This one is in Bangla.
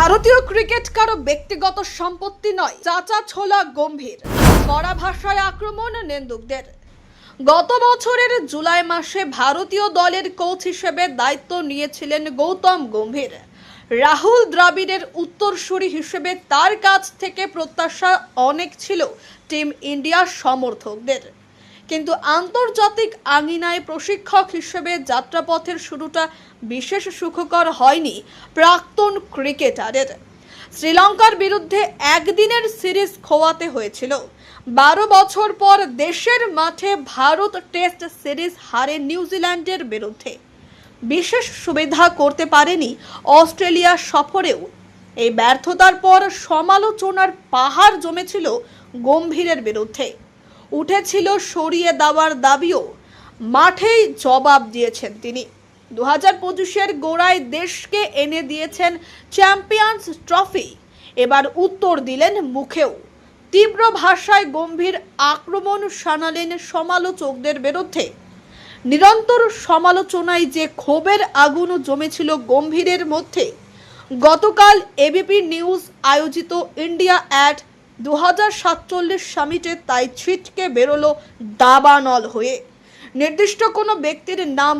ভারতীয় ক্রিকেট কারও ব্যক্তিগত সম্পত্তি নয়। চাচা ছোলা গম্ভীর। কড়া ভাষায় আক্রমণ নেন্দুকদের। গত বছরের জুলাই মাসে ভারতীয় দলের কোচ হিসেবে দায়িত্ব নিয়েছিলেন গৌতম গম্ভীর। রাহুল দ্রাবিড়ের উত্তরসূরি হিসেবে তার কাছ থেকে প্রত্যাশা অনেক ছিল টিম ইন্ডিয়ার সমর্থকদের। কিন্তু আন্তর্জাতিক আঙিনায় প্রশিক্ষক হিসেবে যাত্রাপথের শুরুটা বিশেষ সুখকর হয়নি প্রাক্তন ক্রিকেটারের। শ্রীলঙ্কার বিরুদ্ধে একদিনের সিরিজ খোয়াতে হয়েছিল। বারো বছর পর দেশের মাঠে ভারত টেস্ট সিরিজ হারে নিউজিল্যান্ডের বিরুদ্ধে। বিশেষ সুবিধা করতে পারেনি অস্ট্রেলিয়া সফরেও। এই ব্যর্থতার পর সমালোচনার পাহাড় জমেছিল গম্ভীরের বিরুদ্ধে। উঠেছিল সরিয়ে দেওয়ার দাবিও। মাঠেই জবাব দিয়েছেন তিনি। দু হাজার পঁচিশের গোড়ায় দেশকে এনে দিয়েছেন চ্যাম্পিয়ন্স ট্রফি। এবার উত্তর দিলেন মুখেও। তীব্র ভাষায় গম্ভীর আক্রমণ শানালেন সমালোচকদের বিরুদ্ধে। নিরন্তর সমালোচনায় যে ক্ষোভের আগুন জমেছিল গম্ভীরের মধ্যে। গতকাল এবিপি নিউজ আয়োজিত ইন্ডিয়া অ্যাট দু হাজার সাতচল্লিশ সামিটে তাই ছিটকে বেরোলো দাবানল হয়ে। নির্দিষ্ট কোনো ব্যক্তির নাম